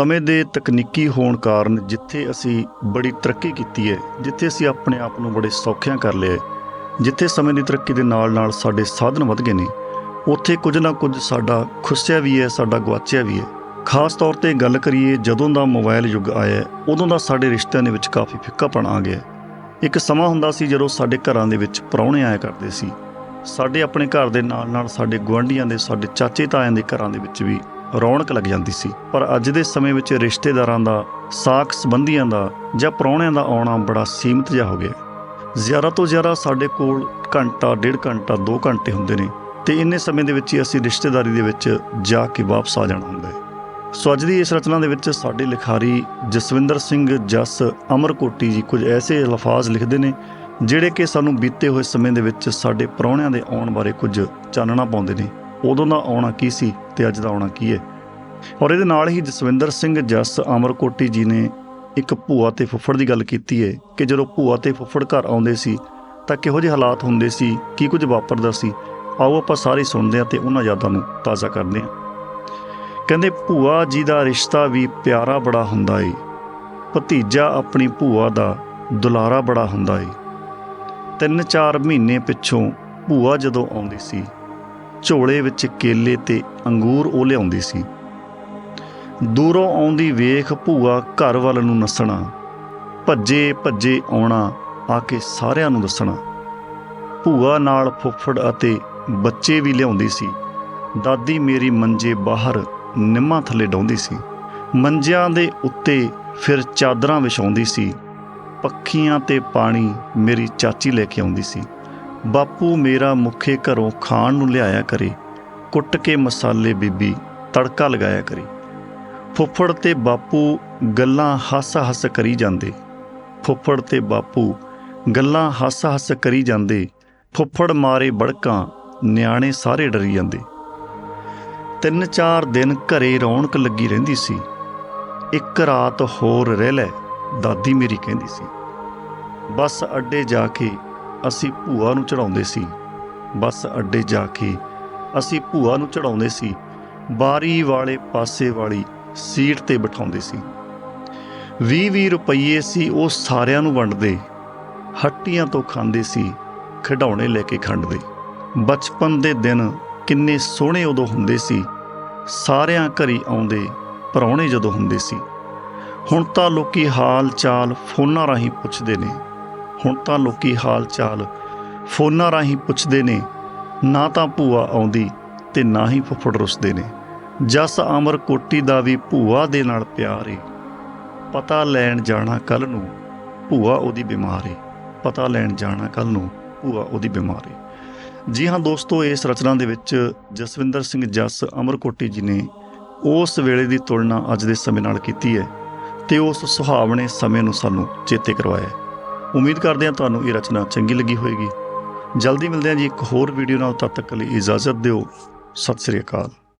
ਸਮੇਂ ਦੇ ਤਕਨੀਕੀ ਹੋਣ ਕਾਰਨ ਜਿੱਥੇ ਅਸੀਂ ਬੜੀ ਤਰੱਕੀ ਕੀਤੀ ਹੈ ਜਿੱਥੇ ਅਸੀਂ ਆਪਣੇ ਆਪ ਨੂੰ ਬੜੇ ਸੌਖਿਆਂ ਕਰ ਲਿਆ ਹੈ, ਜਿੱਥੇ ਸਮੇਂ ਦੀ ਤਰੱਕੀ ਦੇ ਨਾਲ ਨਾਲ ਸਾਡੇ ਸਾਧਨ ਵਧ ਗਏ ਨੇ ਉੱਥੇ ਕੁਝ ਨਾ ਕੁਝ ਸਾਡਾ ਖੁੱਸਿਆ ਵੀ ਹੈ ਸਾਡਾ ਗਵਾਚਿਆ ਵੀ ਹੈ। ਖਾਸ ਤੌਰ ਤੇ ਗੱਲ ਕਰੀਏ ਜਦੋਂ ਦਾ ਮੋਬਾਈਲ ਯੁੱਗ ਆਇਆ ਉਦੋਂ ਦਾ ਸਾਡੇ ਰਿਸ਼ਤਿਆਂ ਦੇ ਵਿੱਚ ਕਾਫੀ ਫਿੱਕਾਪਣ ਆ ਗਿਆ ਇੱਕ ਸਮਾਂ ਹੁੰਦਾ ਸੀ ਜਦੋਂ ਸਾਡੇ ਘਰਾਂ ਦੇ ਵਿੱਚ ਪ੍ਰਾਹੁਣੇ ਆਇਆ ਕਰਦੇ ਸੀ। ਸਾਡੇ ਆਪਣੇ ਘਰ ਦੇ ਨਾਲ ਨਾਲ ਸਾਡੇ ਗੁਆਂਢੀਆਂ ਦੇ, ਸਾਡੇ ਚਾਚੇ ਤਾਇਆਂ ਦੇ ਘਰਾਂ ਦੇ ਵਿੱਚ ਵੀ ਰੌਣਕ ਲੱਗ ਜਾਂਦੀ ਸੀ। ਪਰ ਅੱਜ ਦੇ ਸਮੇਂ ਵਿੱਚ ਰਿਸ਼ਤੇਦਾਰਾਂ ਦਾ ਸਾਕ ਸੰਬੰਧੀਆਂ ਦਾ ਜਾਂ ਪ੍ਰਾਹੁਣਿਆਂ ਦਾ ਆਉਣਾ ਬੜਾ ਸੀਮਿਤ ਜਿਹਾ ਹੋ ਗਿਆ ਜ਼ਿਆਦਾ ਤੋਂ ਜ਼ਿਆਦਾ ਸਾਡੇ ਕੋਲ ਘੰਟਾ, ਡੇਢ ਘੰਟਾ 2 ਘੰਟੇ ਹੁੰਦੇ ਨੇ ਤੇ ਇੰਨੇ ਸਮੇਂ ਦੇ ਵਿੱਚ ਹੀ ਅਸੀਂ ਰਿਸ਼ਤੇਦਾਰੀ ਦੇ ਵਿੱਚ ਜਾ ਕੇ ਵਾਪਸ ਆ ਜਾਣਾ ਹੁੰਦਾ ਹੈ। ਸੋ ਅੱਜ ਦੀ ਇਸ ਰਚਨਾ ਦੇ ਵਿੱਚ ਸਾਡੇ ਲਿਖਾਰੀ ਜਸਵਿੰਦਰ ਸਿੰਘ ਜਸ ਅਮਰਕੋਟੀ ਜੀ ਕੁਝ ਐਸੇ ਅਲਫਾਜ਼ ਲਿਖਦੇ ਨੇ ਜਿਹੜੇ ਕਿ ਸਾਨੂੰ ਬੀਤੇ ਹੋਏ ਸਮੇਂ ਦੇ ਵਿੱਚ ਸਾਡੇ ਪ੍ਰਾਹੁਣਿਆਂ ਦੇ ਆਉਣ ਬਾਰੇ ਕੁਝ ਚਾਨਣਾ ਪਾਉਂਦੇ ਨੇ, ਉਦੋਂ ਦਾ ਆਉਣਾ ਕੀ ਸੀ ਤੇ ਅੱਜ ਦਾ ਆਉਣਾ ਕੀ ਹੈ? ਔਰ ਇਹਦੇ ਨਾਲ ਹੀ ਜਸਵਿੰਦਰ ਸਿੰਘ ਜਸ ਅਮਰਕੋਟੀ ਜੀ ਨੇ ਇੱਕ ਭੂਆ ਤੇ ਫੁੱਫੜ ਦੀ ਗੱਲ ਕੀਤੀ ਹੈ ਕਿ ਜਦੋਂ ਭੂਆ ਤੇ ਫੁੱਫੜ ਘਰ ਆਉਂਦੇ ਸੀ, ਤਾਂ ਕਿਹੋ ਜਿਹੇ ਹਾਲਾਤ ਹੁੰਦੇ ਸੀ, ਕੀ ਕੁਝ ਵਾਪਰਦਾ ਸੀ, ਆਓ ਆਪਾਂ ਸਾਰੇ ਸੁਣਦੇ ਹਾਂ ਤੇ ਉਹਨਾਂ ਯਾਦਾਂ ਨੂੰ ਤਾਜ਼ਾ ਕਰਦੇ ਹਾਂ। ਕਹਿੰਦੇ, ਭੂਆ ਜੀ ਦਾ ਰਿਸ਼ਤਾ ਵੀ ਪਿਆਰਾ ਬੜਾ ਹੁੰਦਾ ਏ, ਭਤੀਜਾ ਆਪਣੀ ਭੂਆ ਦਾ ਦੁਲਾਰਾ ਬੜਾ ਹੁੰਦਾ ਏ। ਤਿੰਨ ਚਾਰ ਮਹੀਨੇ ਪਿੱਛੋਂ ਭੂਆ ਜਦੋਂ ਆਉਂਦੀ ਸੀ, ਝੋਲੇ ਵਿੱਚ ਕੇਲੇ ਤੇ ਅੰਗੂਰ ਉਹ ਲਿਆਉਂਦੀ ਸੀ। ਦੂਰੋਂ ਆਉਂਦੀ ਵੇਖ ਭੂਆ ਘਰ ਵੱਲ ਨੂੰ ਨੱਸਣਾ ਭੱਜੇ ਭੱਜੇ ਆਉਣਾ, ਆ ਕੇ ਸਾਰਿਆਂ ਨੂੰ ਦੱਸਣਾ। ਭੂਆ ਨਾਲ ਫੁੱਫੜ ਅਤੇ ਬੱਚੇ ਵੀ ਲਿਆਉਂਦੀ ਸੀ। ਦਾਦੀ ਮੇਰੀ ਮੰਜੇ ਬਾਹਰ ਨਿੰਮਾ ਥੱਲੇ ਡਾਉਂਦੀ ਸੀ। ਮੰਜਿਆਂ ਦੇ ਉੱਤੇ ਫਿਰ ਚਾਦਰਾਂ ਵਿਛਾਉਂਦੀ ਸੀ। ਪੱਖੀਆਂ ਤੇ ਪਾਣੀ ਮੇਰੀ ਚਾਚੀ ਲੈ ਕੇ ਆਉਂਦੀ ਸੀ। ਬਾਪੂ ਮੇਰਾ ਮੁੱਖੇ ਘਰੋਂ ਖਾਣ ਨੂੰ ਲਿਆਇਆ ਕਰੇ, ਕੁੱਟ ਕੇ ਮਸਾਲੇ ਬੀਬੀ ਤੜਕਾ ਲਗਾਇਆ ਕਰੇ। ਫੁੱਫੜ ਤੇ ਬਾਪੂ ਗੱਲਾਂ ਹੱਸ-ਹੱਸ ਕਰੀ ਜਾਂਦੇ। ਫੁੱਫੜ ਤੇ ਬਾਪੂ ਗੱਲਾਂ ਹੱਸ-ਹੱਸ ਕਰੀ ਜਾਂਦੇ। ਫੁੱਫੜ ਮਾਰੇ ਬੜਕਾਂ, ਨਿਆਣੇ ਸਾਰੇ ਡਰੀ ਜਾਂਦੇ। ਤਿੰਨ ਚਾਰ ਦਿਨ ਘਰੇ ਰੌਣਕ ਲੱਗੀ ਰਹਿੰਦੀ ਸੀ। ਇੱਕ ਰਾਤ ਹੋਰ ਰਹਿ ਲੈ। ਦਾਦੀ ਮੇਰੀ ਕਹਿੰਦੀ ਸੀ, ਬੱਸ ਅੱਡੇ ਜਾ ਕੇ ਅਸੀਂ ਭੂਆ ਨੂੰ ਚੜਾਉਂਦੇ ਸੀ। ਬੱਸ ਅੱਡੇ ਜਾ ਕੇ ਅਸੀਂ ਭੂਆ ਨੂੰ ਚੜਾਉਂਦੇ ਸੀ। ਬਾਰੀ ਵਾਲੇ ਪਾਸੇ ਵਾਲੀ ਸੀਟ ਤੇ ਬਿਠਾਉਂਦੇ ਸੀ। 20-20 ਰੁਪਏ ਸੀ ਉਹ ਸਾਰਿਆਂ ਨੂੰ ਵੰਡਦੇ। ਹੱਟੀਆਂ ਤੋਂ ਖਾਂਦੇ ਸੀ, ਖਿਡੌਣੇ ਲੈ ਕੇ ਖੰਡਦੇ। ਬਚਪਨ ਦੇ ਦਿਨ ਕਿੰਨੇ ਸੋਹਣੇ ਉਦੋਂ ਹੁੰਦੇ ਸੀ। ਸਾਰਿਆਂ ਘਰੀ ਆਉਂਦੇ ਪਰੌਣੇ ਜਦੋਂ ਹੁੰਦੇ ਸੀ। ਹੁਣ ਤਾਂ ਲੋਕੀ ਹਾਲ ਚਾਲ ਫੋਨਾਂ ਰਾਹੀਂ ਪੁੱਛਦੇ ਨੇ। ਹੁਣ ਤਾਂ ਲੋਕੀ ਹਾਲ ਚਾਲ ਫੋਨਾਂ ਰਾਹੀਂ ਪੁੱਛਦੇ ਨੇ। ਨਾ ਤਾਂ ਭੂਆ ਆਉਂਦੀ ਤੇ ਨਾ ਹੀ ਫੁੱਫੜ ਰੁੱਸਦੇ ਨੇ। ਜਸ ਅਮਰ ਕੋਟੀ ਦਾ ਵੀ ਭੂਆ ਦੇ ਨਾਲ ਪਿਆਰ ਏ। ਪਤਾ ਲੈਣ ਜਾਣਾ ਕੱਲ ਨੂੰ ਭੂਆ ਉਹਦੀ ਬਿਮਾਰ ਏ। ਪਤਾ ਲੈਣ ਜਾਣਾ ਕੱਲ ਨੂੰ ਭੂਆ ਉਹਦੀ ਬਿਮਾਰ ਏ। ਜੀ ਹਾਂ ਦੋਸਤੋ, ਇਸ ਰਚਨਾ ਦੇ ਵਿੱਚ ਜਸਵਿੰਦਰ ਸਿੰਘ ਜਸ ਅਮਰਕੋਟੀ ਜੀ ਨੇ ਉਸ ਵੇਲੇ ਦੀ ਤੁਲਨਾ ਅੱਜ ਦੇ ਸਮੇਂ ਨਾਲ ਕੀਤੀ ਹੈ। ਤੇ ਉਸ ਸੁਹਾਵਣੇ ਸਮੇਂ ਨੂੰ ਸਾਨੂੰ ਚੇਤੇ ਕਰਵਾਇਆ। ਉਮੀਦ ਕਰਦੇ ਹਾਂ ਤੁਹਾਨੂੰ ਇਹ ਰਚਨਾ ਚੰਗੀ ਲੱਗੀ ਹੋਵੇਗੀ। ਜਲਦੀ ਮਿਲਦੇ ਹਾਂ ਜੀ ਇੱਕ ਹੋਰ ਵੀਡੀਓ ਨਾਲ, ਤਦ ਤੱਕ ਲਈ ਇਜਾਜ਼ਤ ਦਿਓ। ਸਤਿ ਸ੍ਰੀ ਅਕਾਲ।